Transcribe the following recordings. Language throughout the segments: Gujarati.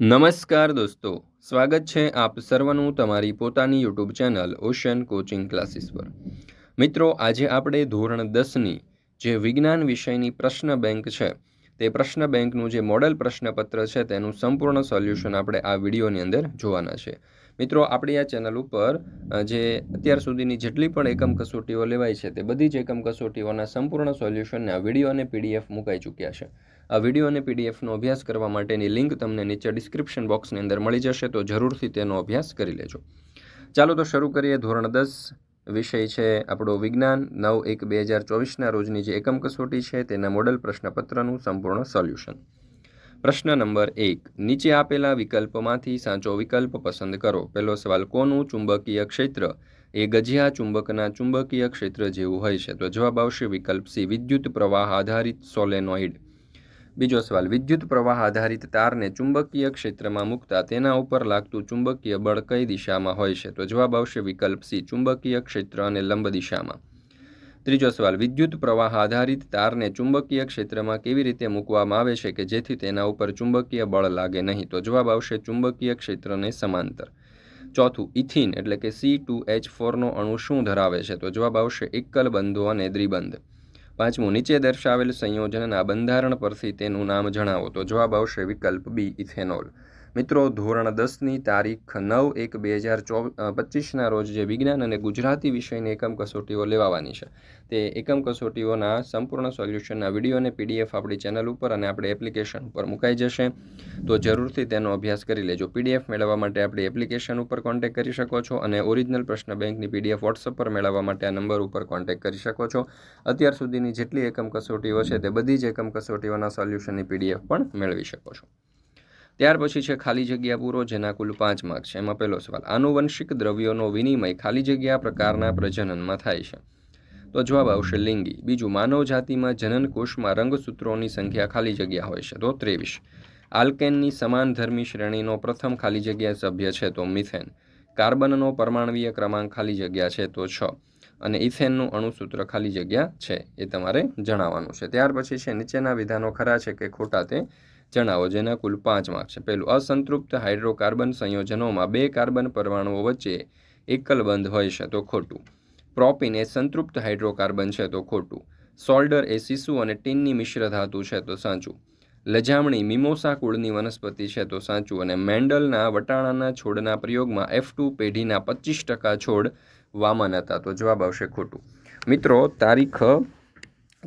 નમસ્કાર દોસ્તો, સ્વાગત છે આપ સર્વનું તમારી પોતાની YouTube channel Ocean coaching classes પર. મિત્રો, આજે આપણે ધોરણ દસની જે વિજ્ઞાન વિષયની પ્રશ્ન બેંક છે, તે પ્રશ્ન બેંકનું જે મોડલ પ્રશ્નપત્ર છે, તેનું સંપૂર્ણ સોલ્યુશન આપણે આ વિડીયોની અંદર જોવાના છે. મિત્રો, આપણી આ ચેનલ ઉપર જે અત્યાર સુધીની જેટલી પણ એકમ કસોટીઓ લેવાય છે, તે બધી જ એકમ કસોટીઓના સંપૂર્ણ સોલ્યુશનને વીડિયો અને પીડીએફ મુકાઈ ચૂક્યા છે. આ વીડિયો અને પીડીએફનો અભ્યાસ કરવા માટેની લિંક તમને નીચે ડિસ્ક્રિપ્શન બોક્સની અંદર મળી જશે, તો જરૂરથી તેનો અભ્યાસ કરી લેજો. ચાલો તો શરૂ કરીએ. ધોરણ દસ વિષય છે આપણો વિજ્ઞાન. નવ એક બે હજાર ચોવીસના રોજની જે એકમ કસોટી છે, તેના મોડલ પ્રશ્નપત્રનું સંપૂર્ણ સોલ્યુશન. પ્રશ્ન નંબર એક. નીચે આપેલા વિકલ્પમાંથી સાચો વિકલ્પ પસંદ કરો. પહેલો સવાલ, કોનું ચુંબકીય ક્ષેત્ર? એ ગજિયા ચુંબકના ચુંબકીય ક્ષેત્ર જેવું હોય છે. તો જવાબ આવશે વિકલ્પ સી. વિદ્યુત પ્રવાહ આધારિત સોલેનોઇડ બીજો સવાલ, વિદ્યુત પ્રવાહ આધારિત તારને ચુંબકીય ક્ષેત્રમાં મૂકતા તેના ઉપર લાગતું ચુંબકીય બળ કઈ દિશામાં હોય છે? તો જવાબ આવશે વિકલ્પ સી, ચુંબકીય ક્ષેત્ર અને લંબ દિશામાં. ત્રીજો સવાલ, વિદ્યુત પ્રવાહ આધારિત તારને ચુંબકીય ક્ષેત્રમાં કેવી રીતે મૂકવામાં આવે છે કે જેથી તેના ઉપર ચુંબકીય બળ લાગે નહીં? તો જવાબ આવશે ચુંબકીય ક્ષેત્રને સમાંતર. ચોથું, ઇથિન એટલે કે સી ટુ એચ ફોરનો અણુ શું ધરાવે છે? તો જવાબ આવશે એકલ બંધો અને દ્વિબંધ. પાંચમું, નીચે દર્શાવેલ સંયોજનના બંધારણ પરથી તેનું નામ જણાવો. તો જવાબ આવશે વિકલ્પ બી, ઇથેનોલ. મિત્રો, ધોરણ દસની તારીખ નવ એક બે હજાર ચો પચીસના રોજ જે વિજ્ઞાન અને ગુજરાતી વિષયની એકમ કસોટીઓ લેવાવાની છે. તે એકમ કસોટીઓના સંપૂર્ણ સોલ્યુશનના વીડિયો અને પીડીએફ આપણી ચેનલ ઉપર અને આપણી એપ્લિકેશન ઉપર મુકાઈ જશે. તો જરૂરથી તેનો અભ્યાસ કરી લેજો. પીડીએફ મેળવવા માટે આપણી એપ્લિકેશન ઉપર કોન્ટેક્ટ કરી શકો છો અને ઓરિજિનલ પ્રશ્ન બેંકની પીડીએફ વોટ્સઅપ પર મેળવવા માટે આ નંબર ઉપર કોન્ટેક્ટ કરી શકો છો. અત્યાર સુધીની જેટલી એકમ કસોટીઓ છે તે બધી જ એકમ કસોટીઓના સોલ્યુશનની પીડીએફ પણ મેળવી શકો છો. ત્યાર પછી છે ખાલી જગ્યા પૂરો, જેના કુલ પાંચ માર્ક છે. એમાં પહેલો સવાલ, આનુવંશિક દ્રવ્યોનો વિનિમય ખાલી જગ્યા પ્રકારના પ્રજનનમાં થાય છે? તો જવાબ આવશે લિંગી. બીજું માનવ જાતિમાં જનન કોષમાં રંગસૂત્રોની સંખ્યા ખાલી જગ્યા હોય છે. તો ત્રેવીસ, આલ્કેનની સમાન ધર્મી શ્રેણીનો પ્રથમ ખાલી જગ્યા સભ્ય છે તો મિથેન. કાર્બનનો પરમાણવીય ક્રમાંક ખાલી જગ્યા છે તો છ. અને ઇથેનનું અણુસૂત્ર ખાલી જગ્યા છે, એ તમારે જણાવવાનું છે. ત્યાર પછી છે નીચેના વિધાનો ખરા છે કે ખોટા તે જણાવો, જેના કુલ પાંચ માર્ક છે. પહેલું, અસંતૃપ્ત હાઇડ્રોકાર્બન સંયોજનોમાં બે કાર્બન પરમાણુઓ વચ્ચે એકલ બંધ હોય છે, તો ખોટું. પ્રોપિન એ સંતૃપ્ત હાઇડ્રોકાર્બન છે, તો ખોટું. સોલ્ડર એ સીસુ અને ટીનની મિશ્ર ધાતુ છે, તો સાચું. લજામણી મિમોસા કુળની વનસ્પતિ છે, તો સાચું. અને મેન્ડલના વટાણાના છોડના પ્રયોગમાં એફ ટુ પેઢીના પચીસ ટકા છોડ વામન હતા, તો જવાબ આવશે ખોટું. મિત્રો, તારીખ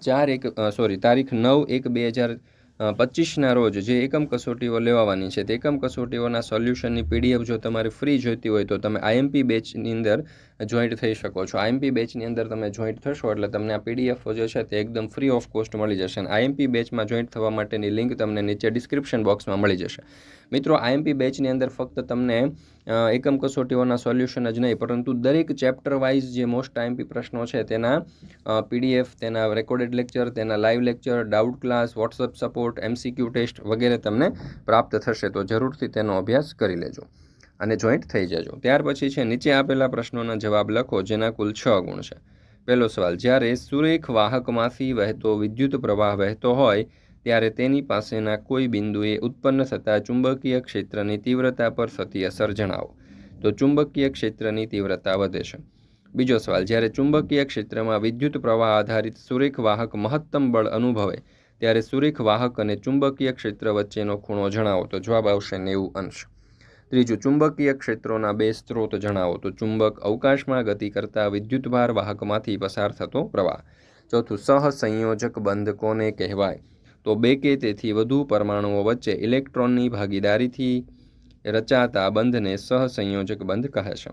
ચાર એક સોરી તારીખ નવ એક બે હજાર પચીસના રોજ જે એકમ કસોટીઓ લેવાની છે તે એકમ કસોટીઓના સોલ્યુશનની પીડીએફ જો તમારે ફ્રી જોઈતી હોય તો તમે આઈએમપી બેચની અંદર જોઈન્ટ થઈ શકો છો. આઈએમપી બેચની અંદર તમે જોઈન્ટ થશો એટલે તમને આ પીડીએફ જે છે તે એકદમ ફ્રી ઓફ કોસ્ટ મળી જશે અને આઈએમપી બેચમાં જોઈન્ટ થવા માટેની લિંક તમને નીચે ડિસ્ક્રિપ્શન બોક્સમાં મળી જશે. મિત્રો આઈએમપી બેચની અંદર ફક્ત તમને એકમ કસોટીઓના સોલ્યુશન જ નહીં, પરંતુ દરેક ચેપ્ટર વાઇઝ જે મોસ્ટ આઈએમપી પ્રશ્નો છે, તેના પીડીએફ તેના રેકોર્ડેડ લેક્ચર તેના live lecture doubt class WhatsApp support MCQ test વગેરે તમને પ્રાપ્ત થશે, તો જરૂરથી તેનો અભ્યાસ કરી લેજો અને જોઈન્ટ થઈ જજો. ત્યાર પછી છે, નીચે આપેલા પ્રશ્નોના જવાબ લખો, જેના કુલ છ ગુણ છે. પહેલો સવાલ, જ્યારે સુરેખ વાહકમાંથી વહેતો વિદ્યુત પ્રવાહ વહેતો હોય ત્યારે તેની પાસેના કોઈ બિંદુએ ઉત્પન્ન થતા ચુંબકીય ક્ષેત્રની તીવ્રતા પર થતી અસર જણાવો. તો ચુંબકીય ક્ષેત્રની તીવ્રતા વધે છે. બીજો સવાલ, જ્યારે ચુંબકીય ક્ષેત્રમાં વિદ્યુત પ્રવાહ આધારિત સુરેખ વાહક મહત્તમ બળ અનુભવે, ત્યારે સુરેખ વાહક અને ચુંબકીય ક્ષેત્ર વચ્ચેનો ખૂણો જણાવો. તો જવાબ આવશે નેવું અંશ. ત્રીજું, ચુંબકીય ક્ષેત્રોના બે સ્ત્રોત જણાવો. તો ચુંબક અવકાશમાં ગતિ કરતા વિદ્યુતભાર વાહકમાંથી પસાર થતો પ્રવાહ. ચોથું, સહસંયોજક બંધ કોને કહેવાય? તો બે કે તેથી વધુ પરમાણુઓ વચ્ચે ઇલેક્ટ્રોનની ભાગીદારીથી રચાતા બંધને સહસંયોજક બંધ કહે છે.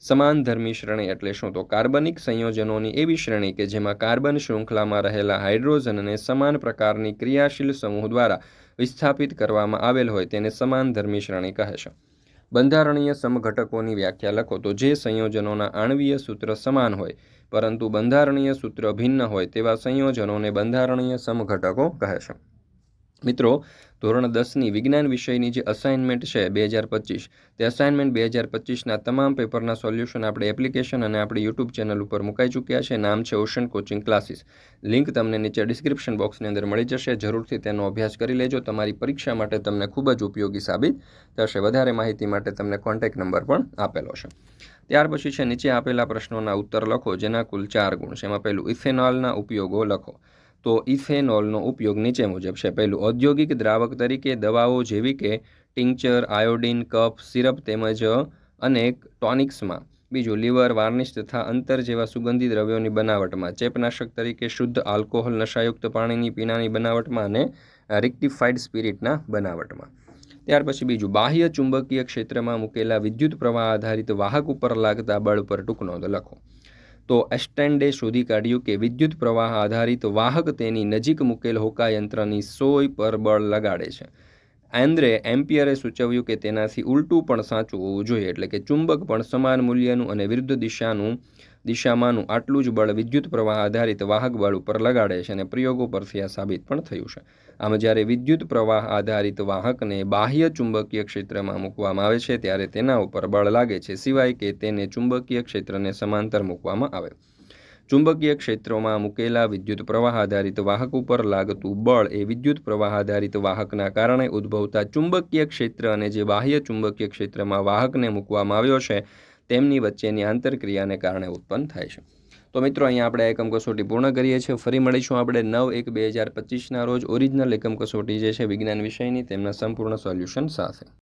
સમાનધર્મી શ્રેણી એટલે શું? તો કાર્બનિક સંયોજનોની એવી શ્રેણી કે જેમાં કાર્બન શૃંખલામાં રહેલા હાઇડ્રોજનને સમાન પ્રકારની ક્રિયાશીલ સમૂહ દ્વારા વિસ્થાપિત કરવામાં આવેલ હોય તેને સમાનધર્મી શ્રેણી કહે છે. બંધારણીય સમઘટકોની વ્યાખ્યા લખો તો જે સંયોજનોના આણવીય સૂત્ર સમાન હોય પરંતુ બંધારણીય સૂત્ર ભિન્ન હોય તેવા સંયોજનોને બંધારણીય સમઘટકો કહે છે. મિત્રો, ધોરણ દસની વિજ્ઞાન વિષયની જે અસાઇનમેન્ટ છે બે હજાર પચીસ, તે અસાઇનમેન્ટ બે હજાર પચીસના તમામ પેપરના સોલ્યુશન આપણે એપ્લિકેશન અને આપણી યુટ્યુબ ચેનલ ઉપર મુકાઈ ચૂક્યા છે. નામ છે ઓશન કોચિંગ ક્લાસીસ લિંક તમને નીચે ડિસ્ક્રિપ્શન બોક્સની અંદર મળી જશે. જરૂરથી તેનો અભ્યાસ કરી લેજો. તમારી પરીક્ષા માટે તમને ખૂબ જ ઉપયોગી સાબિત થશે. વધારે માહિતી માટે તમને કોન્ટેક્ટ નંબર પણ આપેલો છે. ત્યાર પછી છે, નીચે આપેલા પ્રશ્નોના ઉત્તર લખો, જેના કુલ ચાર ગુણ છે. એમાં પહેલું, ઇથેનોલના ઉપયોગો લખો. તો ઇથેનોલનો ઉપયોગ નીચે મુજબ છે. પહેલું, ઔદ્યોગિક દ્રાવક તરીકે દવાઓ જેવી કે ટિંકચર, આયોડિન કપ સિરપ તેમજ અનેક ટોનિક્સમાં. બીજું, લીવર, વાર્નિશ તથા અંતર જેવા સુગંધી દ્રવ્યોની બનાવટમાં. ચેપનાશક તરીકે શુદ્ધ આલ્કોહોલ નશાયુક્ત પાણીની પીણાની બનાવટમાં અને રિક્ટિફાઈડ સ્પિરિટના બનાવટમાં. ત્યાર પછી બીજું બાહ્ય ચુંબકીય ક્ષેત્રમાં મૂકેલા વિદ્યુત પ્રવાહ આધારિત વાહક ઉપર લાગતા બળ પર ટૂંકનો લખો. તો એસ્ટેન્ડે શોધી કાઢ્યું કે વિદ્યુત પ્રવાહ આધારિત વાહક તેની નજીક મૂકેલ હોકાયંત્રની સોય પર બળ લગાડે છે. એન્દ્રે એમ્પિયરે સૂચવ્યું કે તેનાથી ઉલટું પણ સાચું હોવું જોઈએ એટલે કે ચુંબક પણ સમાન મૂલ્યનું અને વિરુદ્ધ દિશાનું દિશામાંનું આટલું જ બળ વિદ્યુત પ્રવાહ આધારિત વાહક બળ ઉપર લગાડે છે અને પ્રયોગો પરથી આ સાબિત પણ થયું છે. આમ જ્યારે વિદ્યુત પ્રવાહ આધારિત વાહકને બાહ્ય ચુંબકીય ક્ષેત્રમાં મૂકવામાં આવે છે, ત્યારે તેના ઉપર બળ લાગે છે, સિવાય કે તેને ચુંબકીય ક્ષેત્રને સમાંતર મૂકવામાં આવે. ચુંબકીય ક્ષેત્રોમાં મૂકેલા વિદ્યુત પ્રવાહ આધારિત વાહક ઉપર લાગતું બળ એ વિદ્યુત પ્રવાહ આધારિત વાહકના કારણે ઉદ્ભવતા ચુંબકીય ક્ષેત્ર અને જે બાહ્ય ચુંબકીય ક્ષેત્રમાં વાહકને મૂકવામાં આવ્યો છે તેમની વચ્ચેની આંતરક્રિયાને કારણે ઉત્પન્ન થાય છે. તો મિત્રો, અહીંયા આપણે એકમ કસોટી પૂર્ણ કરીએ છીએ. ફરી મળીશું આપણે નવ એક બે હજાર પચીસના રોજ ઓરિજિનલ એકમ કસોટી જે છે વિજ્ઞાન વિષયની તેમના સંપૂર્ણ સોલ્યુશન સાથે.